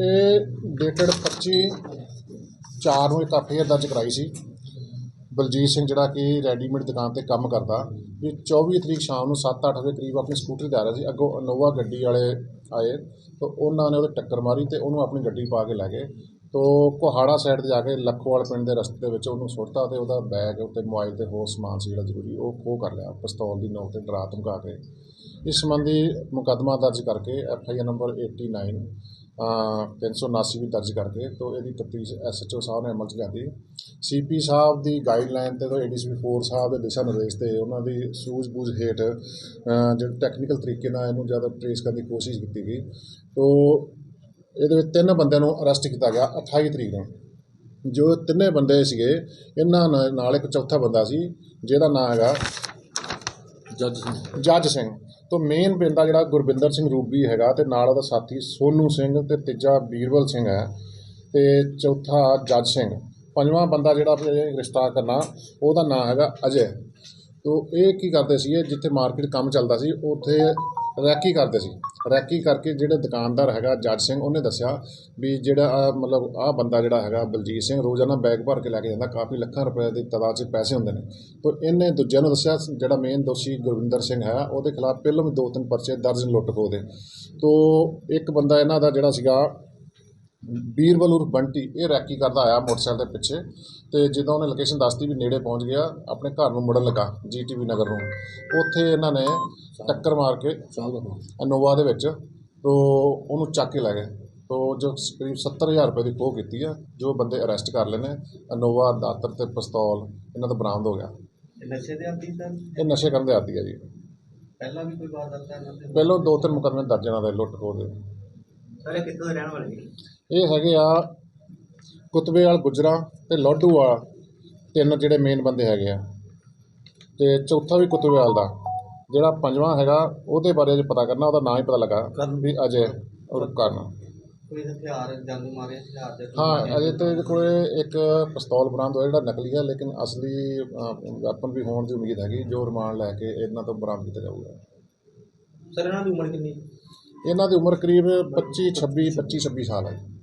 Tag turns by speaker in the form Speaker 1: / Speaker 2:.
Speaker 1: ਇਹ ਡੇਟਡ 25 ਚਾਰ ਨੂੰ ਇੱਕ ਐਫਆਈਆਰ ਦਰਜ ਕਰਾਈ ਸੀ। ਬਲਜੀਤ ਸਿੰਘ ਜਿਹੜਾ ਕਿ ਰੈਡੀਮੇਡ ਦੁਕਾਨ ਤੇ ਕੰਮ ਕਰਦਾ ਵੀ 24 ਤਰੀਕ ਸ਼ਾਮ ਨੂੰ 7-8 ਦੇ ਕਰੀਬ ਆਪਣੀ ਸਕੂਟਰ ਤੇ ਆ ਰਿਹਾ ਸੀ। ਅੱਗੋਂ ਅਨੋਵਾ ਗੱਡੀ ਵਾਲੇ ਆਏ ਤਾਂ ਉਹਨਾਂ ਨੇ ਉਹਦੇ ਟੱਕਰ ਮਾਰੀ ਤੇ ਉਹਨੂੰ ਆਪਣੀ ਗੱਡੀ ਪਾ ਕੇ ਲੈ ਗਏ। ਤੋ ਕੋਹਾੜਾ ਸਾਈਡ ਤੇ ਜਾ ਕੇ ਲੱਖੋਵਾਲ ਪਿੰਡ ਦੇ ਰਸਤੇ ਦੇ ਵਿੱਚ ਉਹਨੂੰ ਸੁੱਟਤਾ ਤੇ ਉਹਦਾ ਬੈਗ ਉੱਤੇ ਮੋਬਾਈਲ ਤੇ ਹੋਰ ਸਮਾਨ ਸੀ ਜਿਹੜਾ ਜ਼ਰੂਰੀ, ਉਹ ਖੋਹ ਕਰ ਲਿਆ, ਪਿਸਤੌਲ ਦੀ ਨੋਕ ਤੇ ਡਰਾ ਧਮਕਾ ਕੇ। ਇਸ ਸੰਬੰਧੀ ਮੁਕੱਦਮਾ ਦਰਜ ਕਰਕੇ ਐਫ ਆਈ ਆਰ ਨੰਬਰ 89 ਅ 379 ਵੀ ਦਰਜ ਕਰਕੇ ਤੋਂ ਇਹਦੀ ਤਫਤੀਸ਼ ਐਸਐਚਓ ਸਾਹਿਬ ਨੇ ਅਮਲ ਚ ਲਿਆਂਦੀ। ਸੀਪੀ ਸਾਹਿਬ ਦੀ ਗਾਈਡਲਾਈਨ ਤੇ ਤੋਂ ਏਡੀਸੀਪੀ 4 ਸਾਹਿਬ ਦੇ ਦਿਸ਼ਾ ਨਿਰਦੇਸ਼ ਤੇ ਉਹਨਾਂ ਦੀ ਸੂਝ-ਬੂਝ ਹੇਠ ਜਿਹੜੇ ਟੈਕਨੀਕਲ ਤਰੀਕੇ ਨਾਲ ਇਹਨੂੰ ਜ਼ਿਆਦਾ ਟ੍ਰੇਸ ਕਰਨ ਦੀ ਕੋਸ਼ਿਸ਼ ਕੀਤੀ ਗਈ। ਤੋਂ ਇਹਦੇ ਵਿੱਚ ਤਿੰਨ ਬੰਦਿਆਂ ਨੂੰ ਅਰੈਸਟ ਕੀਤਾ ਗਿਆ 28 ਤਰੀਕ ਨੂੰ। ਜੋ ਤਿੰਨੇ ਬੰਦੇ ਸੀਗੇ ਇਹਨਾਂ ਨਾਲ ਨਾਲ ਇੱਕ ਚੌਥਾ ਬੰਦਾ ਸੀ ਜਿਹਦਾ ਨਾਮ ਹੈਗਾ
Speaker 2: ਜੱਜ
Speaker 1: ਜੱਜ ਸਿੰਘ। ਤੋਂ ਮੇਨ ਬੰਦਾ ਜਿਹੜਾ ਗੁਰਬਿੰਦਰ ਸਿੰਘ ਰੂਬੀ ਹੈਗਾ ਤੇ ਨਾਲ ਉਹਦਾ ਸਾਥੀ ਸੋਨੂ ਸਿੰਘ ਤੇ ਤੀਜਾ ਬੀਰਬਲ ਸਿੰਘ ਹੈ ਤੇ ਚੌਥਾ ਜੱਜ ਸਿੰਘ। ਪੰਜਵਾਂ ਬੰਦਾ ਜਿਹੜਾ ਫਿਰ ਗ੍ਰਿਫਤਾਰ ਕਰਨਾ, ਉਹਦਾ ਨਾਂ ਹੈਗਾ ਅਜੇ। ਤੋਂ ਇਹ ਕੀ ਕਰਦੇ ਸੀ ਜਿੱਥੇ ਮਾਰਕੀਟ ਕੰਮ ਚੱਲਦਾ ਸੀ, ਉੱਥੇ ਰੈਕੀ ਕਰਦੇ ਸੀ। ਰੈਕੀ ਕਰਕੇ ਜਿਹੜੇ ਦੁਕਾਨਦਾਰ ਹੈਗਾ, ਜੱਜ ਸਿੰਘ, ਉਹਨੇ ਦੱਸਿਆ ਵੀ ਜਿਹੜਾ ਆਹ ਮਤਲਬ ਆਹ ਬੰਦਾ ਜਿਹੜਾ ਹੈਗਾ ਬਲਜੀਤ ਸਿੰਘ, ਰੋਜ਼ਾਨਾ ਬੈਗ ਭਰ ਕੇ ਲੈ ਕੇ ਜਾਂਦਾ, ਕਾਫੀ ਲੱਖਾਂ ਰੁਪਏ ਦੀ ਤਾਦਾਦ 'ਚ ਪੈਸੇ ਹੁੰਦੇ ਨੇ। ਤੋਂ ਇਹਨੇ ਦੂਜਿਆਂ ਨੂੰ ਦੱਸਿਆ, ਜਿਹੜਾ ਮੇਨ ਦੋਸ਼ੀ ਗੁਰਵਿੰਦਰ ਸਿੰਘ ਹੈ, ਉਹਦੇ ਖਿਲਾਫ ਪਹਿਲਾਂ ਵੀ ਦੋ ਤਿੰਨ ਪਰਚੇ ਦਰਜ ਲੁੱਟ ਖੋਹ ਦੇ। ਤੋਂ ਇੱਕ ਬੰਦਾ ਇਹਨਾਂ ਦਾ ਜਿਹੜਾ ਸੀਗਾ ਬੀਰਬਲ ਉਰਫ ਬੰਟੀ ਇਹ ਰੈਕੀ ਕਰਦਾ ਆਇਆ ਮੋਟਰਸਾਈਕਲ ਦੇ ਪਿੱਛੇ ਤੇ ਜਦੋਂ ਉਹਨੇ ਲੋਕੇਸ਼ਨ ਦੱਸਤੀ ਵੀ ਨੇੜੇ ਪਹੁੰਚ ਗਿਆ ਆਪਣੇ ਘਰ ਨੂੰ ਮੁੜਨ ਲੱਗਾ ਜੀਟੀਵੀ ਨਗਰ ਨੂੰ। ਉੱਥੇ ਇਹਨਾਂ ਨੇ ਟੱਕਰ ਮਾਰ ਕੇ ਇਨੋਵਾ ਦੇ ਵਿੱਚ ਤੋਂ ਉਹਨੂੰ ਚੱਕ ਕੇ ਲੈ ਗਏ। ਤੋਂ ਜੋ ਕਰੀਬ 70000 ਰੁਪਏ ਦੀ ਖੋਹ ਕੀਤੀ ਆ ਜੋ ਬੰਦੇ ਅਰੈਸਟ ਕਰ ਲਏ ਨੇ ਇਨੋਵਾ ਦਾਤਰ ਤੇ ਪਿਸਤੌਲ ਇਹਨਾਂ ਦਾ ਬਰਾਮਦ ਹੋ ਗਿਆ।
Speaker 3: ਇਹ ਨਸ਼ੇ ਦੇ ਆਦੀ ਸਰ
Speaker 1: ਇਹ ਨਸ਼ੇ ਕਰਨ ਦੇ ਆਦੀ ਆ ਜੀ।
Speaker 3: ਪਹਿਲਾਂ ਵੀ ਕੋਈ ਵਾਰਦਾਤ ਹੈ
Speaker 1: ਪਹਿਲਾਂ ਦੋ ਤਿੰਨ ਮੁਕੱਦਮੇ ਦਰਜ ਇਹਨਾਂ ਦੇ ਲੁੱਟ ਖੋਹ ਦੇ।
Speaker 3: ਸਰ ਇਹ ਕਿੱਥੋਂ ਦੇ ਰਹਿਣ ਵਾਲੇ ਨੇ?
Speaker 1: ਇਹ ਹੈਗੇ ਆ ਕੁਤਬੇਵਾਲ ਗੁਜਰਾ ਤੇ ਲੋਡੂਵਾਲ ਤਿੰਨ ਜਿਹੜੇ ਮੇਨ ਬੰਦੇ ਹੈਗੇ ਆ। ਤੇ ਚੌਥਾ ਵੀ ਕੁਤਬੇਵਾਲ ਦਾ। ਜਿਹੜਾ ਪੰਜਵਾਂ ਹੈਗਾ ਉਹਦੇ ਬਾਰੇ ਅਜੇ ਪਤਾ ਕਰਨਾ ਉਹਦਾ ਨਾਂ ਹੀ ਪਤਾ ਲੱਗਾ ਵੀ ਅਜੇ ਔਰ ਕਰਨ।
Speaker 3: ਕੋਈ ਹਥਿਆਰ ਜੰਗ ਮਾਰੇ ਹਥਿਆਰ ਦੇ
Speaker 1: ਹਾਂ ਅਜੇ ਤੇ ਇਹਦੇ ਕੋਲੇ ਇੱਕ ਪਿਸਤੌਲ ਬਰਾਮਦ ਹੋਇਆ ਜਿਹੜਾ ਨਕਲੀ ਹੈ ਲੇਕਿਨ ਅਸਲੀ ਵੈਪਨ ਵੀ ਹੋਣ ਦੀ ਉਮੀਦ ਹੈਗੀ ਜੋ ਰਿਮਾਂਡ ਲੈ ਕੇ ਇਹਨਾਂ ਤੋਂ ਬਰਾਮਦ ਕੀਤਾ ਜਾਊਗਾ।
Speaker 3: ਸਰ ਇਹਨਾਂ ਦੀ ਉਮਰ ਕਿੰਨੀ
Speaker 1: ਇਹਨਾਂ ਦੀ ਉਮਰ ਕਰੀਬ 25 26 25 26 ਸਾਲ ਹੈ।